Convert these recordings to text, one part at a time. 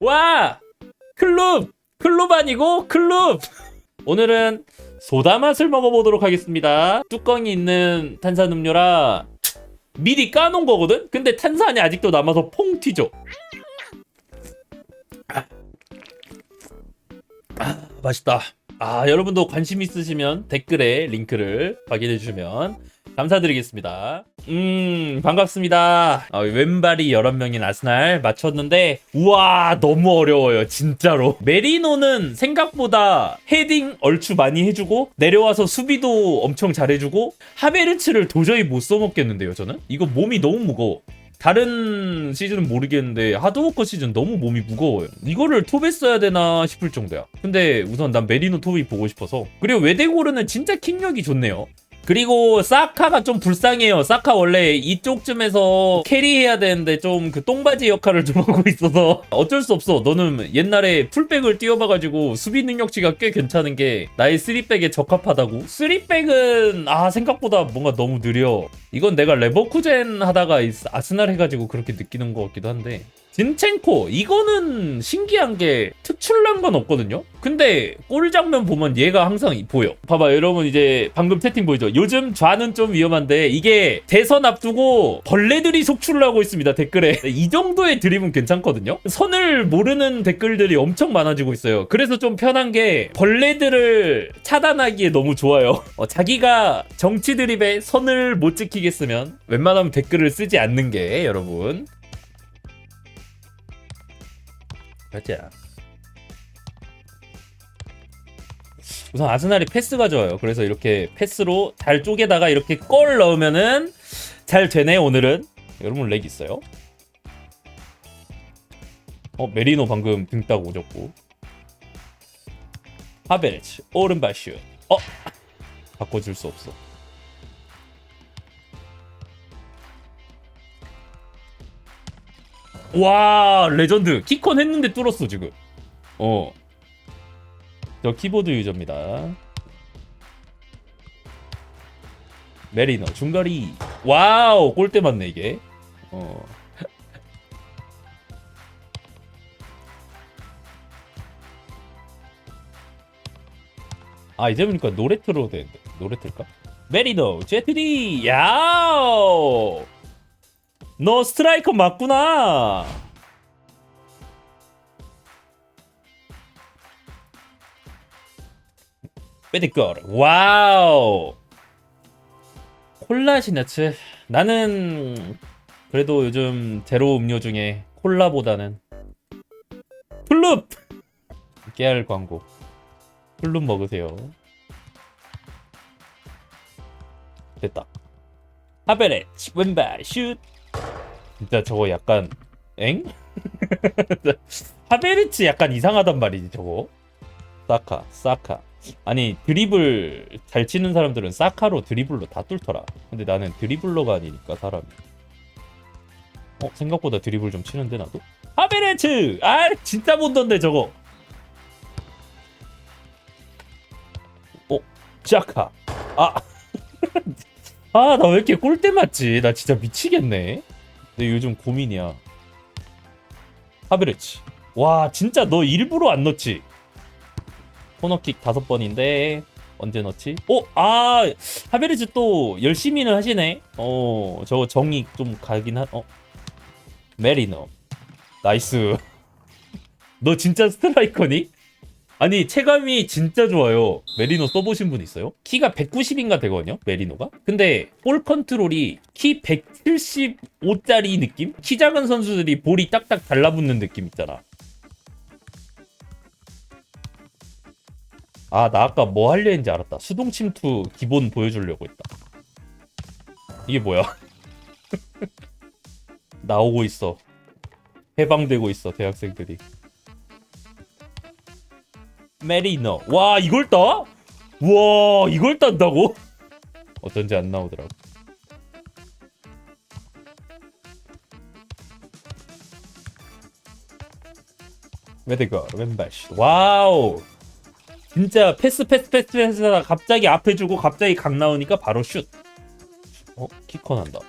와! 클럽! 클럽 아니고 클럽! 오늘은 소다 맛을 먹어보도록 하겠습니다. 뚜껑이 있는 탄산음료라 미리 까놓은 거거든? 근데 탄산이 아직도 남아서 퐁 튀죠. 아, 맛있다. 아, 여러분도 관심 있으시면 댓글에 링크를 확인해 주시면 감사드리겠습니다. 음, 반갑습니다. 아, 왼발이 여러 명인 아스날 맞췄는데, 우와, 너무 어려워요, 진짜로. 메리노는 생각보다 헤딩 얼추 많이 해주고, 내려와서 수비도 엄청 잘해주고, 하베르츠를 도저히 못 써먹겠는데요, 저는? 이거 몸이 너무 무거워. 다른 시즌은 모르겠는데 하드워커 시즌 너무 몸이 무거워요. 이거를 톱에 써야 되나 싶을 정도야. 근데 우선 난 메리노 톱이 보고 싶어서. 그리고 외대고르는 진짜 킥력이 좋네요. 그리고 사카가 좀 불쌍해요. 사카 원래 이쪽쯤에서 캐리해야 되는데 좀 그 똥바지 역할을 좀 하고 있어서 어쩔 수 없어. 너는 옛날에 풀백을 띄워봐가지고 수비 능력치가 꽤 괜찮은 게 나의 쓰리백에 적합하다고. 쓰리백은 아 생각보다 뭔가 너무 느려. 이건 내가 레버쿠젠 하다가 이 아스날 해가지고 그렇게 느끼는 것 같기도 한데 진첸코 이거는 신기한 게 특출난 건 없거든요. 근데 골 장면 보면 얘가 항상 보여. 봐봐 여러분 이제 방금 채팅 보이죠. 요즘 좌는 좀 위험한데 이게 대선 앞두고 벌레들이 속출을 하고 있습니다 댓글에. 이 정도의 드립은 괜찮거든요. 선을 모르는 댓글들이 엄청 많아지고 있어요. 그래서 좀 편한 게 벌레들을 차단하기에 너무 좋아요. 어, 자기가 정치 드립에 선을 못 지키겠으면 웬만하면 댓글을 쓰지 않는 게 여러분 가자. 우선 아스날이 패스가 좋아요. 그래서 이렇게 패스로 잘 쪼개다가 이렇게 골 넣으면은 잘 되네 오늘은. 여러분 렉 있어요? 어 메리노 방금 등 따고 오졌고. 하베르츠 오른발 슛. 어 바꿔줄 수 없어. 와 레전드. 키컨 했는데 뚫었어 지금. 어저 키보드 유저입니다. 메리너 중거리. 와우 골대 맞네 이게. 어. 아, 이제 보니까 노래 틀어도 되는데. 노래 틀까? 메리노, 제트디, 야오! 너 스트라이커 맞구나. 빼디걸 와우. 콜라 시너츠. 나는 그래도 요즘 제로 음료 중에 콜라보다는 플룹 깨알 광고. 플룹 먹으세요. 됐다. 하베레츠 왼발 슛. 진짜 저거 약간 엥? 하베르츠 약간 이상하단 말이지 저거. 사카 사카. 아니 드리블 잘 치는 사람들은 사카로 드리블로 다 뚫더라. 근데 나는 드리블러가 아니니까 사람이. 어 생각보다 드리블 좀 치는데 나도? 하베르츠! 아 진짜 못던데 저거! 어 자카. 아아 나 왜 이렇게 골대 맞지? 나 진짜 미치겠네 내 요즘 고민이야. 하베르치. 와, 진짜 너 일부러 안 넣지? 코너킥 다섯 번인데 언제 넣지? 어, 아, 하베르츠 또 열심히는 하시네. 어, 저거 정이 좀 가긴 한. 어, 메리노. 나이스. 너 진짜 스트라이커니? 아니 체감이 진짜 좋아요. 메리노 써보신 분 있어요? 키가 190인가 되거든요. 메리노가. 근데 볼 컨트롤이 키 175짜리 느낌? 키 작은 선수들이 볼이 딱딱 달라붙는 느낌 있잖아. 아, 나 아까 뭐 하려 했는지 알았다. 수동 침투 기본 보여주려고 했다. 이게 뭐야? 나오고 있어. 해방되고 있어, 대학생들이. 메리노. 와, 이걸 따? 와, 이걸 딴다고? 어쩐지 안 나오더라고. 왼발 슛. 와우. 진짜 패스 패스 패스 패스 하다 갑자기 앞에 주고 갑자기 각 나오니까 바로 슛. 어, 키컨 한다.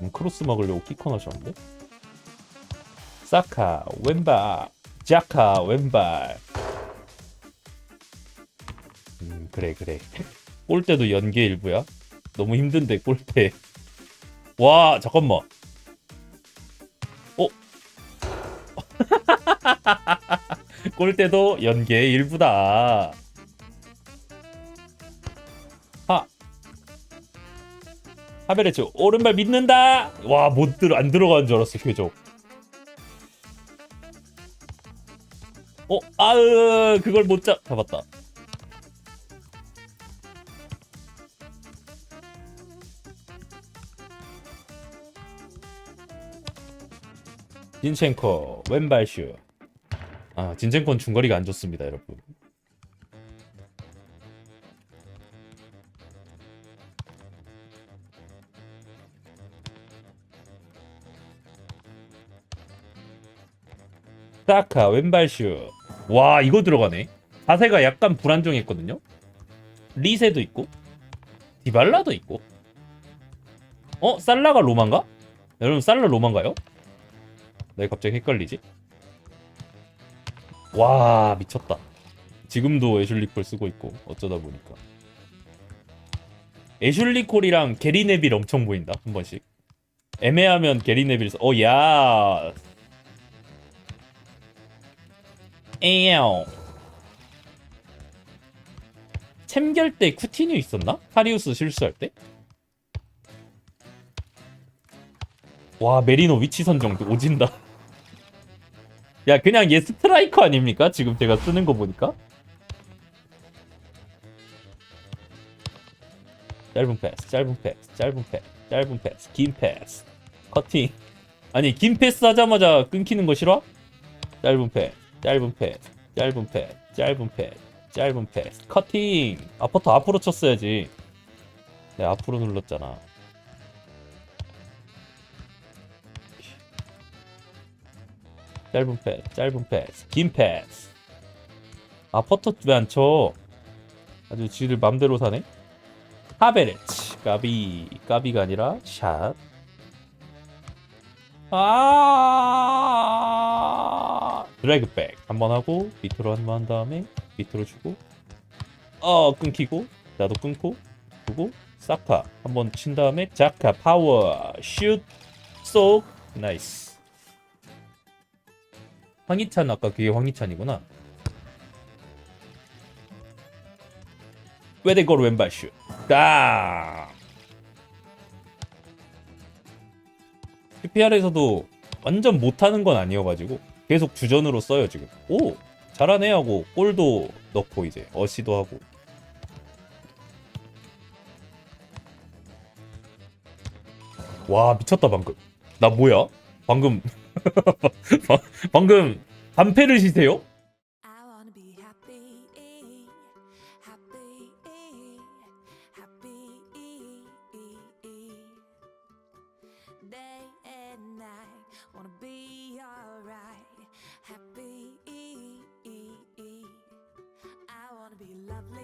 음, 크로스 막으려고 키컨 하셨는데? 사카 왼발 자카 왼발 음 그래 그래. 골대도 연계 일부야? 너무 힘든데 골대 와 잠깐만. 어? 골대도 연계 일부다. 하. 하베레츠 오른발 믿는다! 와 못 들어 안 들어가는 줄 알았어 궤적 어 아으 그걸 못 잡 잡았다 진첸코 왼발 슛. 아 진첸코는 중거리가 안 좋습니다, 여러분. 사카 왼발 슛. 와 이거 들어가네. 자세가 약간 불안정했거든요. 리세도 있고 디발라도 있고. 어 살라가 로만가? 여러분 살라 로만가요? 왜 갑자기 헷갈리지? 와 미쳤다. 지금도 애슐리 콜 쓰고 있고 어쩌다 보니까 애슐리 콜이랑 게리 네빌 엄청 보인다 한 번씩. 애매하면 게리 네빌 써. 어 야. 에요. 챔결 때 쿠티뉴 있었나? 카리우스 실수할 때? 와 메리노 위치 선정 오진다. 야 그냥 얘 스트라이커 아닙니까? 지금 제가 쓰는 거 보니까. 짧은 패스, 짧은 패스, 짧은 패스, 짧은 패스, 긴 패스, 커팅. 아니 긴 패스 하자마자 끊기는 거 싫어? 짧은 패스, 짧은 패스, 짧은 패스, 짧은 패스, 짧은 패스, 커팅. 아퍼터 앞으로 쳤어야지. 내가 앞으로 눌렀잖아. 짧은 패스, 짧은 패스, 긴 패스. 아 퍼터 왜 안 쳐? 아주 지들 맘대로 사네. 하베레츠, 까비, 까비가 아니라 샷. 아 드래그 백 한 번 하고 밑으로 한 번 한 다음에 밑으로 주고 어 끊기고 나도 끊고 두고 사카 한 번 친 다음에 자카 파워 슛 쏙 나이스 황희찬 아까 그게 황희찬이구나 외대걸 왼발 슛 딱! PPR에서도 완전 못하는 건 아니어가지고 계속 주전으로 써요 지금 오! 잘하네 하고 골도 넣고 이제 어시도 하고 와 미쳤다 방금 나 뭐야? 방금 방금 반패를 시세요? lovely.